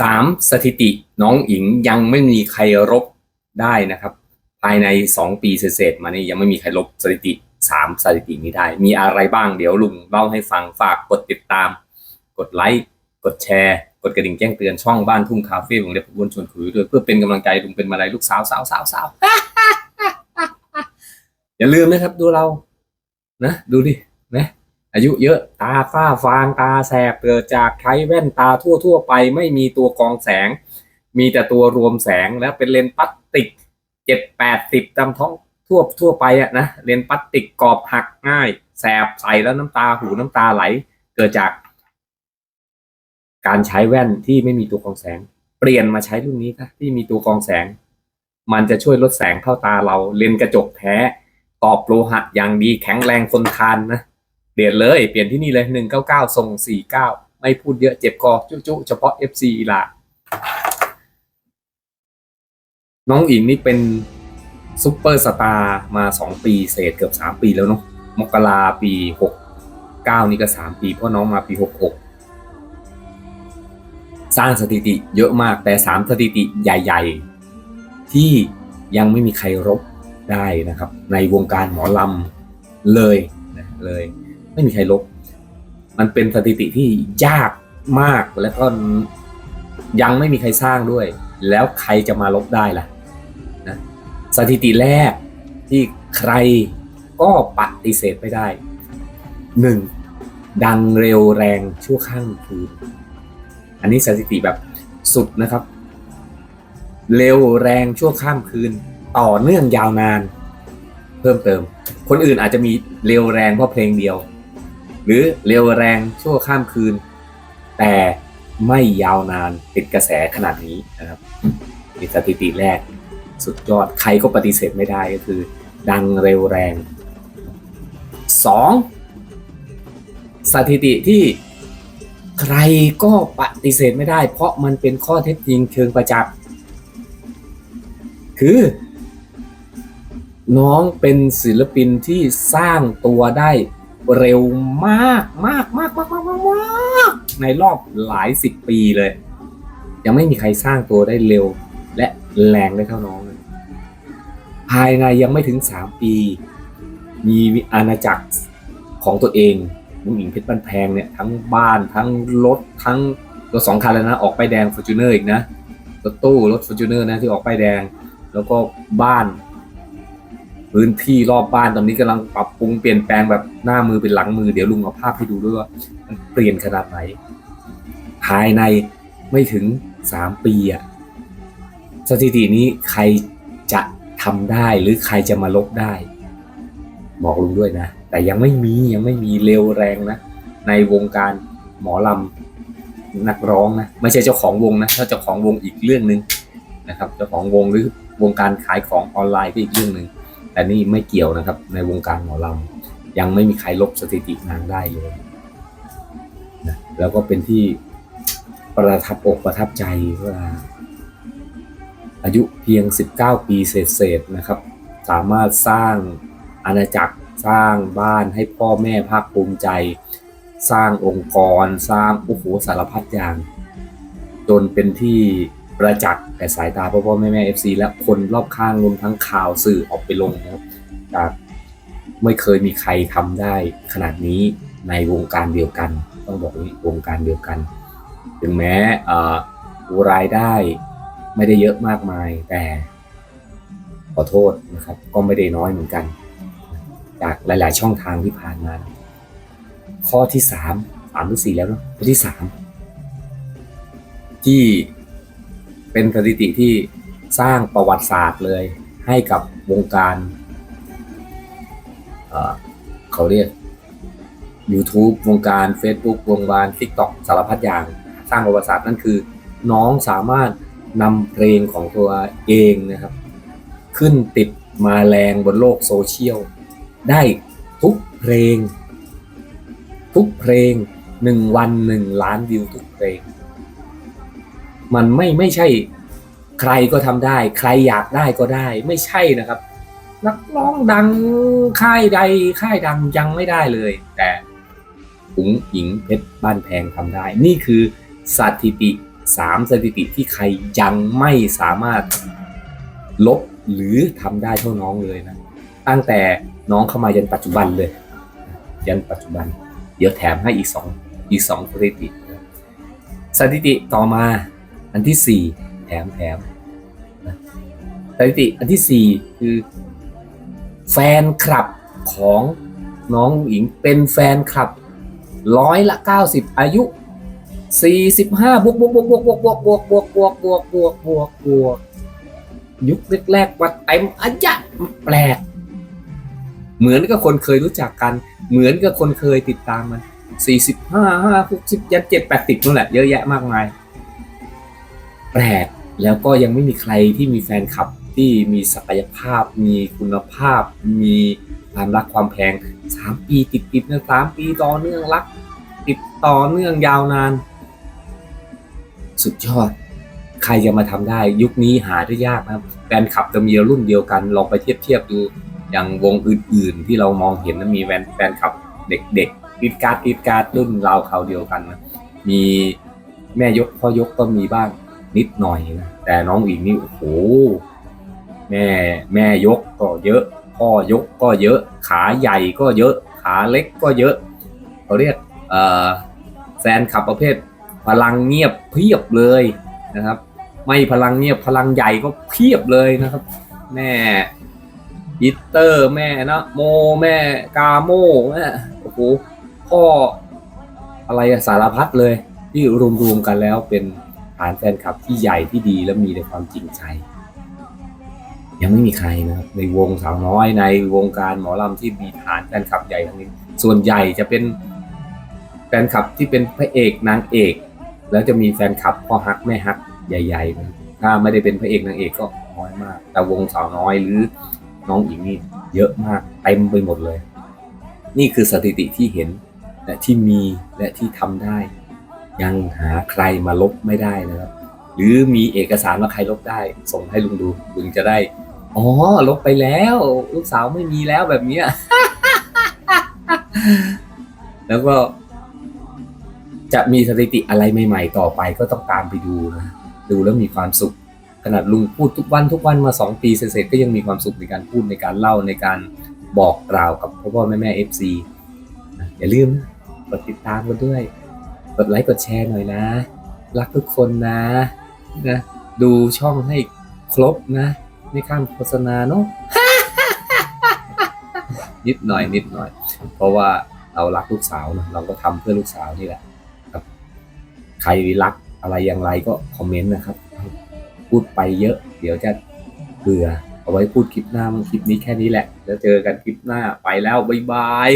สามสถิติน้องอิงยังไม่มีใครลบได้นะครับ ภายในสองปีเศษๆมานี่ยังไม่มีใครลบสถิติสามสถิตินี้ได้ มีอะไรบ้างเดี๋ยวลุงเล่าให้ฟังฝากกดติดตาม กดไลค์กดแชร์กดกระดิ่งแจ้งเตือนช่องบ้านทุ่งคาเฟ่ของเด็กวนชวนคุยด้วยเพื่อเป็นกำลังใจลุงเป็นมาลัยลูกสาวสาวสาวสาวอย่าลืมนะครับดูเรานะดูดิ อายุเยอะตาฝ้าฟางตาแสบเกิดจากใช้แว่นตาทั่วทั่ว ๆ ไป ไม่มีตัวกองแสง มีแต่ตัวรวมแสงแล้วเป็นเลนส์พลาสติกเจ็ดแปดสิบตามท้องทั่วทั่วไปอะนะเลนส์พลาสติกกรอบหักง่าย แสบใส่แล้วน้ำตาหูน้ำตาไหล เกิดจาก การใช้แว่นที่ไม่มีตัวกองแสง เปลี่ยนมาใช้รุ่นนี้ค่ะที่มีตัวกองแสง มันจะช่วยลดแสงเข้าตาเราเลนส์กระจกแท้กรอบโลหะอย่างดีแข็งแรงทนทานนะ เปลี่ยนเลยเปลี่ยนที่นี่เลยหนึ่งเก้าเก้าส่งสี่เก้าไม่พูดเยอะเจ็บคอจุจุเฉพาะ FC ละน้องอิงนี่เป็นซุปเปอร์สตาร์มาสองปีเศษเกือบสามปีแล้วเนาะมกราปีหกเก้านี่ก็สามปีเพราะน้องมาปีหกหกสร้างสถิติเยอะมากแต่สามสถิติใหญ่ ๆ ที่ยังไม่มีใครรบได้นะครับ ในวงการหมอลำเลยนะเลย ไม่มีใครลบ มันเป็นสถิติที่ยากมากแล้วก็ยังไม่มีใครสร้างด้วย แล้วใครจะมาลบได้ล่ะนะสถิติแรกที่ใครก็ปฏิเสธไม่ได้หนึ่งดังเร็วแรงชั่วข้ามคืน อันนี้สถิติแบบสุดนะครับ เร็วแรงชั่วข้ามคืน ต่อเนื่องยาวนาน เพิ่มเติม คนอื่นอาจจะมีเร็วแรงเพราะเพลงเดียว หรือเร็วแรงชั่วข้ามคืน แต่ไม่ยาวนานติดกระแสขนาดนี้นะครับนี่สถิติแรกสุดยอดใครก็ปฏิเสธไม่ได้ก็คือ ดังเร็วแรงสองสถิติที่ใครก็ปฏิเสธไม่ได้ เพราะมันเป็นข้อเท็จจริงเชิงประจักษ์คือ น้องเป็นศิลปินที่สร้างตัวได้ เร็วมากมากมากมากมากมากมากในรอบหลายสิบปีเลย ยังไม่มีใครสร้างตัวได้เร็วและแรงได้เท่าน้องเลยภายในยังไม่ถึงสามปี มีอาณาจักรของตัวเองลุงหญิงเพชรบ้านแพงเนี่ยทั้งบ้านทั้งรถทั้งรถสองคันแล้วนะ ออกไปแดงฟอร์จูเนอร์อีกนะรถตู้รถฟอร์จูเนอร์นะที่ออกไปแดง แล้วก็บ้าน พื้นที่รอบบ้านตอนนี้กำลังปรับปรุงเปลี่ยนแปลงแบบหน้ามือเป็นหลังมือเดี๋ยวลุงเอาภาพให้ดูด้วยว่ามันเปลี่ยนขนาดไหน ภายในไม่ถึงสามปีอะสถิตินี้ใครจะทำได้หรือใครจะมาลบได้ บอกลุงด้วยนะ แต่ยังไม่มียังไม่มีเร็วแรงนะ ในวงการหมอลำนักร้องนะ ไม่ใช่เจ้าของวงนะถ้าเจ้าของวงอีกเรื่องหนึ่งนะครับเจ้าของวงหรือวงการขายของออนไลน์ก็อีกเรื่องหนึ่ง แต่นี่ไม่เกี่ยวนะครับ ในวงการหมอลำยังไม่มีใครลบสถิตินางได้เลยนะแล้วก็เป็นที่ประทับอกประทับใจว่า อายุเพียง 19 ปีเศษๆนะครับ สามารถสร้างอาณาจักรสร้างบ้านให้พ่อแม่ภาคภูมิใจ สร้างองค์กร สร้างโอ้โหสารพัดอย่าง จนเป็นที่ ประจักษ์แต่สายตาพ่อพ่อแม่แม่เอฟซีและคนรอบข้างรวมทั้งข่าวสื่อออกไปลงนะครับไม่เคยมีใครทำได้ขนาดนี้ในวงการเดียวกัน ต้องบอกว่าวงการเดียวกัน ถึงแม้อรายได้ไม่ได้เยอะมากมายแต่ขอโทษนะครับ ก็ไม่ได้น้อยเหมือนกัน จากหลาย ๆ ช่องทางที่ผ่านมา ข้อที่สามสามหรือสี่แล้วเนาะข้อที่สามที่ เป็นสถิติที่สร้างประวัติศาสตร์เลย ให้กับวงการเอ่อเขาเรียก YouTube วงการ Facebook วงการ TikTok สารพัดอย่าง สร้างประวัติศาสตร์นั่นคือ น้องสามารถนำเพลงของตัวเองนะครับ ขึ้นติดมาแรงบนโลกโซเชียล ได้ทุกเพลง ทุกเพลงหนึ่งวันหนึ่งล้านวิวทุกเพลง มันไม่ไม่ใช่ใครก็ทำได้ ใครอยากได้ก็ได้ ไม่ใช่นะครับ นักร้องดังค่ายใดค่ายดังยังไม่ได้เลย แต่อุ๋งอิงเพชรบ้านแพงทำได้ นี่คือสถิติสามสถิติที่ใครยังไม่สามารถลบหรือทำได้เท่าน้องเลยนะ ตั้งแต่น้องเข้ามายันปัจจุบันเลย ยันปัจจุบัน เดี๋ยวแถมให้อีกสองอีกสองสถิติ สถิติต่อมา อันที่สี่แถมแถมสถิติอันที่สี่คือ แฟนคลับของน้องหญิงเป็นแฟนคลับร้อยละเก้าสิบอายุสี่สิบห้าบวกบวกบวกบวกบวกบวกบวกบวกบวกบวกบวกบวกบวกยุคแรกๆว่าเต็มอันยะแปลก เหมือนกับคนเคยรู้จักกัน เหมือนกับคนเคยติดตามมันสี่สิบห้าห้าหกสิบยันเจ็ดแปดสิบนั่นแหละเยอะแยะมากมาย แปลกแล้วก็ยังไม่มีใครที่มีแฟนคลับที่มีศักยภาพ มีคุณภาพ มีความรักความแพงสามปีติดติดนะสามปีต่อเนื่องรัก ติดต่อเนื่องยาวนาน สุดยอด ใครจะมาทำได้ ยุคนี้หาได้ยากนะครับแฟนคลับจะมีรุ่นเดียวกัน ลองไปเทียบเทียบดูอย่างวงอื่น ๆ ที่เรามองเห็นนะมีแฟนแฟนคลับเด็กๆติดการ์ดติดการ์ดรุ่นราวเขาเดียวกันนะมีแม่ยกพ่อยกก็มีบ้าง นิดหน่อยนะแต่น้องอิงนี่โอ้โหแม่แม่ยกก็เยอะ พ่อยกก็เยอะ ขาใหญ่ก็เยอะ ขาเล็กก็เยอะเขาเรียกเออแฟนคับประเภทพลังเงียบเพียบเลยนะครับ ไม่พลังเงียบพลังใหญ่ก็เพียบเลยนะครับ แม่ฮิตเตอร์แม่นะโมแม่กาโมแม่โอ้โหพ่ออะไรสารพัดเลยที่รวมๆกันแล้วเป็น ฐานแฟนคลับที่ใหญ่ที่ดีและมีในความจริงใจ ยังไม่มีใครนะครับในวงสาวน้อยในวงการหมอลำที่มีฐานแฟนคลับใหญ่ทั้งนี้ ส่วนใหญ่จะเป็นแฟนคลับที่เป็นพระเอกนางเอก แล้วจะมีแฟนคลับพ่อฮักแม่ฮักใหญ่ๆนะถ้าไม่ได้เป็นพระเอกนางเอกก็น้อยมาก แต่วงสาวน้อยหรือน้องอิงนี่เยอะมากเต็มไปหมดเลย นี่คือสถิติที่เห็นและที่มีและที่ทำได้ ยังหาใครมาลบไม่ได้นะครับ หรือมีเอกสารว่าใครลบได้ ส่งให้ลุงดูลุงจะได้ อ๋อ ลบไปแล้ว ลูกสาวไม่มีแล้วแบบเนี้ยแล้วก็ จะมีสถิติอะไรใหม่ ๆ ต่อไปก็ต้องตามไปดูนะดูแล้วมีความสุข ขนาดลุงพูดทุกวันทุกวันมาสองปีเสร็จก็ยังมีความสุขในการพูดในการเล่าในการบอกกล่าวกับพ่อพ่อแม่แม่เอฟซีอย่าลืมกดติดตามกันด้วย กดไลค์กดแชร์หน่อยนะ รักทุกคนนะนะดูช่องให้ครบนะ ไม่ข้ามโฆษณาเนาะนิดหน่อยนิดหน่อย เพราะว่าเรารักลูกสาวนะเราก็ทำเพื่อลูกสาวนี่แหละครับ ใครรักอะไรอย่างไรก็คอมเมนต์นะครับ พูดไปเยอะ เดี๋ยวจะเบื่อเอาไว้พูดคลิปหน้ามันคลิปนี้แค่นี้แหละ แล้วเจอกันคลิปหน้าไปแล้ว บ๊ายบาย